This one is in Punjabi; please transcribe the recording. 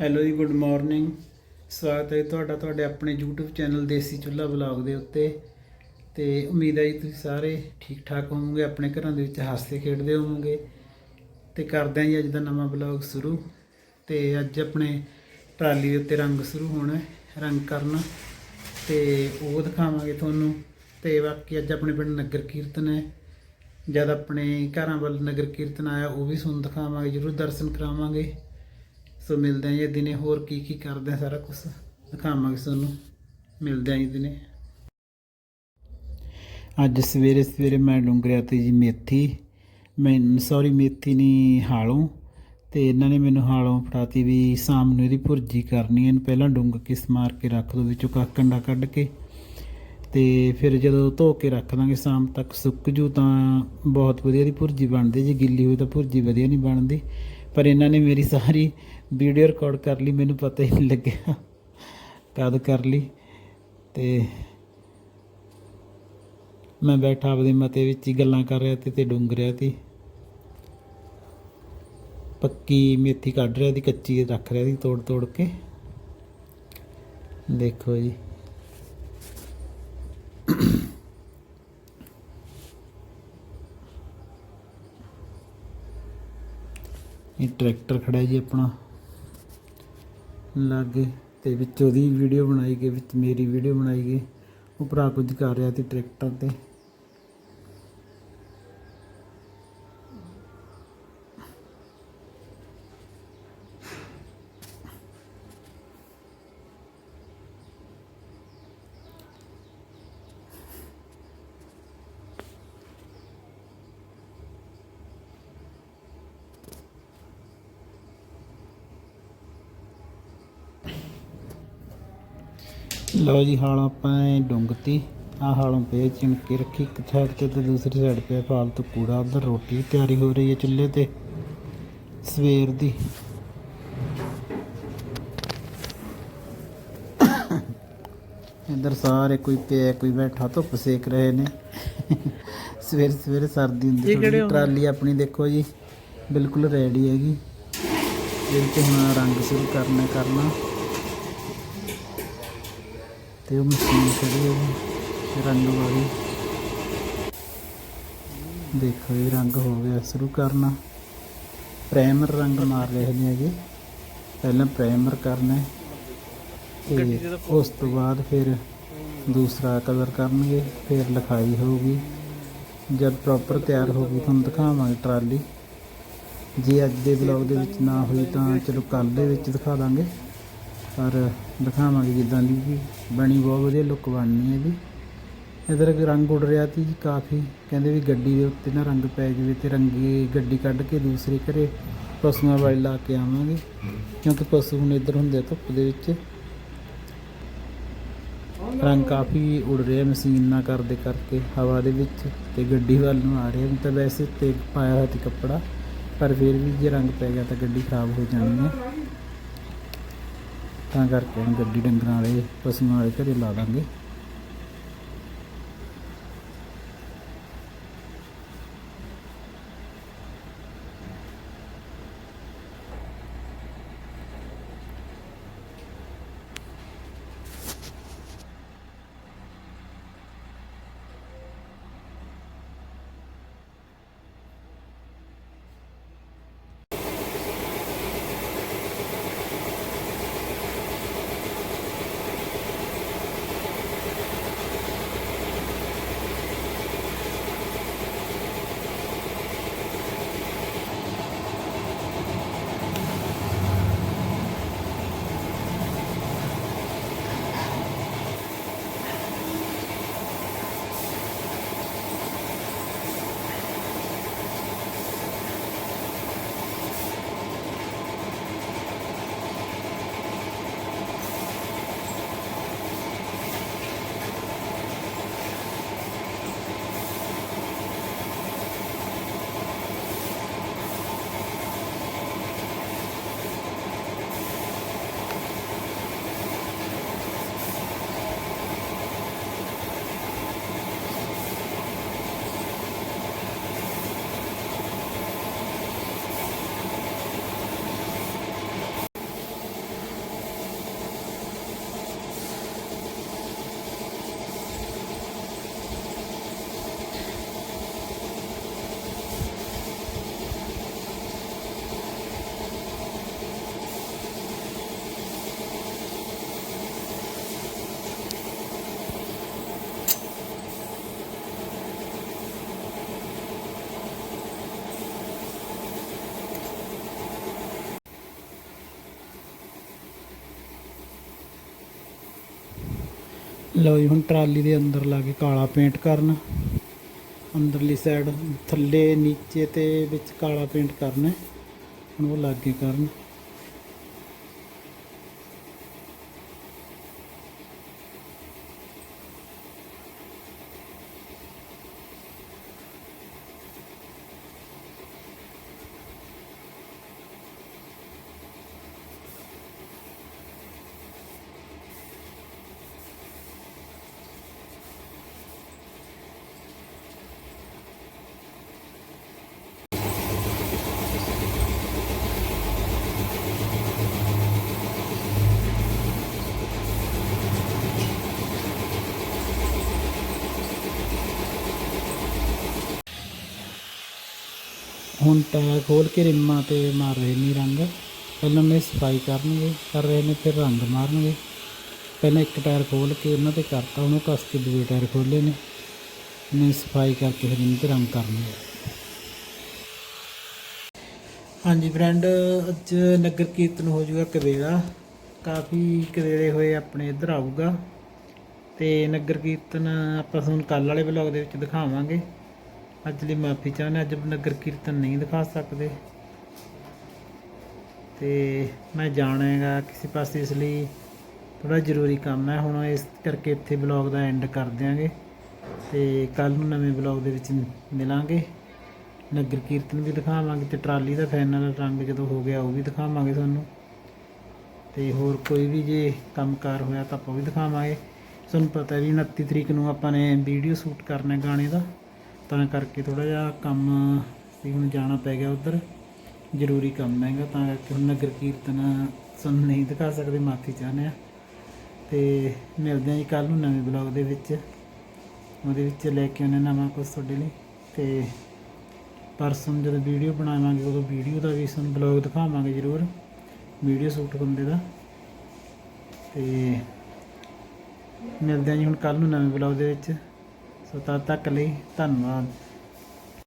ਹੈਲੋ ਜੀ, ਗੁੱਡ ਮਾਰਨਿੰਗ। ਸਵਾਗਤ ਹੈ ਤੁਹਾਡਾ, ਤੁਹਾਡੇ ਆਪਣੇ YouTube ਚੈਨਲ ਦੇਸੀ ਚੁੱਲ੍ਹਾ ਬਲੌਗ ਦੇ ਉੱਤੇ। ਤੇ ਉਮੀਦ ਹੈ ਜੀ ਤੁਸੀਂ ਸਾਰੇ ਠੀਕ ਠਾਕ ਹੋਵੋਗੇ, ਆਪਣੇ ਘਰਾਂ ਦੇ ਵਿੱਚ ਹੱਸਦੇ ਖੇਡਦੇ ਹੋਵੋਗੇ। ਤੇ ਕਰਦੇ ਹਾਂ ਜੀ ਅੱਜ ਦਾ ਨਵਾਂ ਬਲੌਗ ਸ਼ੁਰੂ। ਤੇ ਅੱਜ ਆਪਣੇ ਟਰਾਲੀ ਦੇ ਉੱਤੇ ਰੰਗ ਸ਼ੁਰੂ ਹੋਣਾ ਰੰਗ ਕਰਨਾ। ਤੇ ਉਹ ਦਿਖਾਵਾਂਗੇ ਤੁਹਾਨੂੰ। ਤੇ ਬਾਕੀ ਅੱਜ ਆਪਣੇ ਪਿੰਡ ਨਗਰ ਕੀਰਤਨ ਹੈ। ਜਦ ਆਪਣੇ ਘਰਾਂ ਵੱਲ ਨਗਰ ਕੀਰਤਨ ਆਇਆ, ਉਹ ਵੀ ਸੁਣ ਦਿਖਾਵਾਂਗੇ, ਜਰੂਰ ਦਰਸ਼ਨ ਕਰਾਵਾਂਗੇ। ਸੋ ਮਿਲਦੇ ਆਂ ਜੀ ਦਿਨੇ। ਹੋਰ ਕੀ ਕੀ ਕਰਦੇ ਆ ਸਾਰਾ ਕੁਝ ਦਿਖਾਵਾਂਗੇ ਤੁਹਾਨੂੰ। ਮਿਲਦੇ ਆਂ ਜੀ ਦਿਨੇ। ਅੱਜ ਸਵੇਰੇ ਸਵੇਰੇ ਮੈਂ ਡੁੰਗਰਿਆ ਤੇ ਜੀ ਮੇਥੀ। ਮੈਂ ਸੌਰੀ ਮੇਥੀ ਨਹੀਂ ਹਾਲੋਂ। ਤੇ ਇਹਨਾਂ ਨੇ ਮੈਨੂੰ ਹਾਲੋਂ ਫੜਾਤੀ ਵੀ ਸ਼ਾਮ ਨੂੰ ਇਹਦੀ ਭੁਰਜੀ ਕਰਨੀ ਹੈ। ਇਹਨੂੰ ਪਹਿਲਾਂ ਡੁੰਗ ਕੇ ਸਮਾਰ ਕੇ ਰੱਖ ਦੋ ਵਿੱਚੋਂ ਕਾਕੰਡਾ ਕੱਢ ਕੇ। ਤੇ ਫਿਰ ਜਦੋਂ ਧੋ ਕੇ ਰੱਖ ਦਾਂਗੇ, ਸ਼ਾਮ ਤੱਕ ਸੁੱਕ ਜੂ ਤਾਂ ਬਹੁਤ ਵਧੀਆ ਦੀ ਭੁਰਜੀ ਬਣਦੀ ਜੇ। ਗਿੱਲੀ ਹੋਈ ਤਾਂ ਭੁਰਜੀ ਵਧੀਆ ਨਹੀਂ ਬਣਦੀ। ਪਰ ਇਹਨਾਂ ਨੇ ਮੇਰੀ ਸਾਰੀ ਵੀਡੀਓ ਰਿਕਾਰਡ ਕਰ ਲਈ, ਮੈਨੂੰ ਪਤਾ ਹੀ ਨਹੀਂ ਲੱਗਿਆ। ਕਦ ਕਰ ਲਈ ਤੇ ਮੈਂ ਬੈਠਾ ਆਪਦੇ ਮਤੇ ਵਿੱਚ ਹੀ ਗੱਲਾਂ ਕਰ ਰਿਹਾ ਤੇ ਤੇ ਡੁੰਗ ਰਿਹਾ ਸੀ। ਪੱਕੀ ਮੇਥੀ ਕੱਢ ਰਿਹਾ ਸੀ, ਕੱਚੀ ਰੱਖ ਰਿਹਾ ਸੀ ਤੋੜ ਤੋੜ ਕੇ। ਦੇਖੋ ਜੀ। ਇਹ ਟਰੈਕਟਰ ਖੜਾ ਜੀ ਆਪਣਾ। ਲਾਗੇ ਤੇ ਵਿੱਚ ਉਹਦੀ ਵੀਡੀਓ ਬਣਾਈ ਗਈ, ਵਿੱਚ ਮੇਰੀ ਵੀਡੀਓ ਬਣਾਈ ਗਈ। ਉਹ ਭਰਾ ਕੁਝ ਕਰ ਰਿਹਾ ਸੀ ਟਰੈਕਟਰ ਤੇ। ਲਓ ਜੀ ਹਾਲ ਆਪਾਂ ਐਂ ਡੁੰਗਤੀ ਆ ਹਾਲੋਂ ਪੇ ਚਿਣਕੇ ਰੱਖੀ ਇੱਕ ਸਾਈਡ ਤੇ ਤੇ ਦੂਸਰੀ ਸਾਈਡ ਤੇ ਫਾਲਤੂ ਕੂੜਾ। ਉਧਰ ਰੋਟੀ ਤਿਆਰੀ ਹੋ ਰਹੀ ਹੈ ਚੁੱਲ੍ਹੇ ਤੇ ਸਵੇਰ ਦੀ। ਇੱਧਰ ਸਾਰੇ ਕੋਈ ਪਿਆ ਕੋਈ ਬੈਠਾ ਧੁੱਪ ਸੇਕ ਰਹੇ ਨੇ। ਸਵੇਰ ਸਵੇਰੇ ਸਰਦੀ ਹੁੰਦੀ ਜਿਹੀ। ਟਰਾਲੀ ਆਪਣੀ ਦੇਖੋ ਜੀ ਬਿਲਕੁਲ ਰੈਡੀ ਹੈਗੀ। ਇਹਦੇ ਤੇ ਹੁਣ ਰੰਗ ਸ਼ੁਰੂ ਕਰਨਾ ਕਰਨਾ। ਤੇ ਉਹ ਮਸ਼ੀਨ ਖੜੀ ਹੈ ਜੀ, ਰੰਗ ਵਾਲੀ। ਦੇਖੋ ਇਹ ਰੰਗ ਹੋ ਗਿਆ ਸ਼ੁਰੂ ਕਰਨਾ। ਪ੍ਰਾਈਮਰ ਰੰਗ ਮਾਰ ਰਹੇ ਨੇ ਜੀ ਪਹਿਲਾਂ ਪ੍ਰਾਈਮਰ ਕਰਨਾ ਹੈ ਤੇ ਉਸ ਤੋਂ ਬਾਅਦ ਫਿਰ ਦੂਸਰਾ ਕਲਰ ਕਰਨਗੇ ਫਿਰ ਲਿਖਾਈ ਹੋਊਗੀ। ਜਦ ਪ੍ਰੋਪਰ ਤਿਆਰ ਹੋ ਗਈ ਤੁਹਾਨੂੰ ਦਿਖਾਵਾਂਗੇ ਟਰਾਲੀ। ਜੇ ਅੱਜ ਦੇ ਵਲੌਗ ਦੇ ਵਿੱਚ ਨਾ ਹੋਈ ਤਾਂ ਚਲੋ ਕੱਲ ਦੇ ਵਿੱਚ ਦਿਖਾ ਦਾਂਗੇ। ਪਰ ਦਿਖਾਵਾਂਗੇ ਜਿੱਦਾਂ ਦੀ ਵੀ ਬਣੀ, ਬਹੁਤ ਵਧੀਆ ਲੁੱਕ ਬਣਨੀ ਇਹਦੀ। ਜੀ ਇਧਰ ਰੰਗ ਉੱਡ ਰਿਹਾ ਸੀ ਜੀ ਕਾਫੀ। ਕਹਿੰਦੇ ਵੀ ਗੱਡੀ ਦੇ ਉੱਤੇ ਨਾ ਰੰਗ ਪੈ ਜਾਵੇ ਤੇ ਰੰਗੀ ਗੱਡੀ ਕੱਢ ਕੇ ਦੂਸਰੇ ਘਰੇ ਪਸ਼ੂਆਂ ਵਾਲੀ ਲਾ ਕੇ ਆਵਾਂਗੇ। ਕਿਉਂਕਿ ਪਸ਼ੂ ਹੁਣ ਇੱਧਰ ਹੁੰਦੇ ਆ ਧੁੱਪ ਦੇ ਵਿੱਚ। ਰੰਗ ਕਾਫੀ ਉੱਡ ਰਿਹਾ ਮਸ਼ੀਨ ਨਾਲ ਕਰਦੇ ਕਰਕੇ, ਹਵਾ ਦੇ ਵਿੱਚ ਤੇ ਗੱਡੀ ਵੱਲ ਨੂੰ ਆ ਰਿਹਾ। ਹੁਣ ਤਾਂ ਵੈਸੇ ਤੇ ਪਾਇਆ ਹੋਇਆ ਸੀ ਕੱਪੜਾ, ਪਰ ਫਿਰ ਵੀ ਜੇ ਰੰਗ ਪੈ ਗਿਆ ਤਾਂ ਗੱਡੀ ਖਰਾਬ ਹੋ ਜਾਣੀ ਹੈ। ਤਾਂ ਕਰਕੇ ਹੁਣ ਗੱਡੀ ਡੰਗਰਾਂ ਵਾਲੇ ਪਸ਼ੂਆਂ ਵਾਲੇ ਘਰੇ ਲਾ ਦਾਂਗੇ। ਲਓ ਜੀ, ਹੁਣ ਟਰਾਲੀ ਦੇ ਅੰਦਰ ਲਾ ਕੇ ਕਾਲਾ ਪੇਂਟ ਕਰਨ। ਅੰਦਰਲੀ ਸਾਈਡ ਥੱਲੇ, ਨੀਚੇ ਤੇ ਵਿੱਚ ਕਾਲਾ ਪੇਂਟ ਕਰਨਾ। ਹੁਣ ਉਹ ਲਾਗੇ ਕਰਨ। ਹੁਣ ਟਾਇਰ ਖੋਲ ਕੇ ਰਿੰਮਾਂ ਤੇ ਮਾਰ ਰਹੇ ਨੇ ਰੰਗ। ਪਹਿਲਾਂ ਉਹਨੇ ਸਫ਼ਾਈ ਕਰਨਗੇ, ਕਰ ਰਹੇ ਨੇ ਫਿਰ ਰੰਗ ਮਾਰਨਗੇ। ਪਹਿਲਾਂ ਇੱਕ ਟਾਇਰ ਖੋਲ ਕੇ ਉਹਨਾਂ ਤੇ ਕਰਤਾ ਉਹਨੂੰ ਕੱਸ ਕੇ ਦੂਜੇ ਟਾਇਰ ਖੋਲੇ ਨੇ। ਨੇ ਸਫ਼ਾਈ ਕਰਕੇ ਫਿਰ ਇਹਨਾਂ ਤੇ ਰੰਗ ਕਰਨਗੇ ਹਾਂਜੀ ਫਰੈਂਡ ਅੱਜ ਨਗਰ ਕੀਰਤਨ ਹੋ ਜਾਊਗਾ ਕਵੇਲਾ। ਕਾਫੀ ਕਵੇਲੇ ਹੋਏ ਆਪਣੇ ਇੱਧਰ ਆਊਗਾ। ਤੇ ਨਗਰ ਕੀਰਤਨ ਆਪਾਂ ਤੁਹਾਨੂੰ ਕੱਲ ਵਾਲੇ ਵਲੌਗ ਦੇ ਵਿੱਚ ਦਿਖਾਵਾਂਗੇ। ਅੱਜ ਲਈ ਮਾਫੀ ਚਾਹੁੰਦੇ, ਅੱਜ ਨਗਰ ਕੀਰਤਨ ਨਹੀਂ ਦਿਖਾ ਸਕਦੇ। ਤੇ ਮੈਂ ਜਾਣਾ ਹੈਗਾ ਕਿਸੇ ਪਾਸੇ, ਇਸ ਲਈ ਥੋੜਾ ਜ਼ਰੂਰੀ ਕੰਮ ਹੈ। ਹੁਣ ਇਸ ਕਰਕੇ ਇੱਥੇ ਵਲੌਗ ਦਾ ਐਂਡ ਕਰ ਦਿਆਂਗੇ ਤੇ ਕੱਲ ਨੂੰ ਨਵੇਂ ਵਲੌਗ ਦੇ ਵਿੱਚ ਮਿਲਾਂਗੇ। ਨਗਰ ਕੀਰਤਨ ਵੀ ਦਿਖਾਵਾਂਗੇ ਤੇ ਟਰਾਲੀ ਦਾ ਫਾਈਨਲ ਰੰਗ ਜਦੋਂ ਹੋ ਗਿਆ, ਉਹ ਵੀ ਦਿਖਾਵਾਂਗੇ ਤੁਹਾਨੂੰ। ਤੇ ਹੋਰ ਕੋਈ ਵੀ ਜੇ ਕੰਮਕਾਰ ਹੋਇਆ ਤਾਂ ਆਪਾਂ ਵੀ ਦਿਖਾਵਾਂਗੇ। ਤੁਹਾਨੂੰ ਪਤਾ ਵੀ 29 ਤਰੀਕ ਨੂੰ ਆਪਾਂ ਨੇ ਵੀਡੀਓ ਸ਼ੂਟ ਕਰਨਾ ਗਾਣੇ ਦਾ। ਤਾਂ ਕਰਕੇ ਥੋੜਾ ਜਿਹਾ ਕੰਮ ਵੀ ਹੁਣ ਜਾਣਾ ਪੈ ਗਿਆ ਉਧਰ। ਜ਼ਰੂਰੀ ਕੰਮ ਹੈਗਾ ਤਾਂ ਕਰਕੇ ਹੁਣ ਨਗਰ ਕੀਰਤਨ ਸਾਨੂੰ ਨਹੀਂ ਦਿਖਾ ਸਕਦੇ, ਮਾਫੀ ਚਾਹੁੰਦੇ ਆ ਤੇ ਮਿਲਦੇ ਹਾਂ ਜੀ ਕੱਲ ਨੂੰ ਨਵੇਂ ਬਲੌਗ ਦੇ ਵਿੱਚ। ਉਹਦੇ ਵਿੱਚ ਲੈ ਕੇ ਆਉਣੇ ਨਵਾਂ ਕੁਝ ਤੁਹਾਡੇ ਲਈ। ਤੇ ਪਰਸੋਂ ਜਦੋਂ ਵੀਡੀਓ ਬਣਾਵਾਂਗੇ, ਉਦੋਂ ਵੀਡੀਓ ਦਾ ਵੀ ਤੁਹਾਨੂੰ ਬਲੌਗ ਦਿਖਾਵਾਂਗੇ ਜ਼ਰੂਰ। ਵੀਡੀਓ ਸ਼ੂਟ ਬੰਦੇ ਦਾ। ਤੇ ਮਿਲਦੇ ਹਾਂ ਜੀ ਹੁਣ ਕੱਲ ਨੂੰ ਨਵੇਂ ਬਲੌਗ ਦੇ ਵਿੱਚ। ਸੋ ਤਦ ਤੱਕ ਲਈ ਧੰਨਵਾਦ।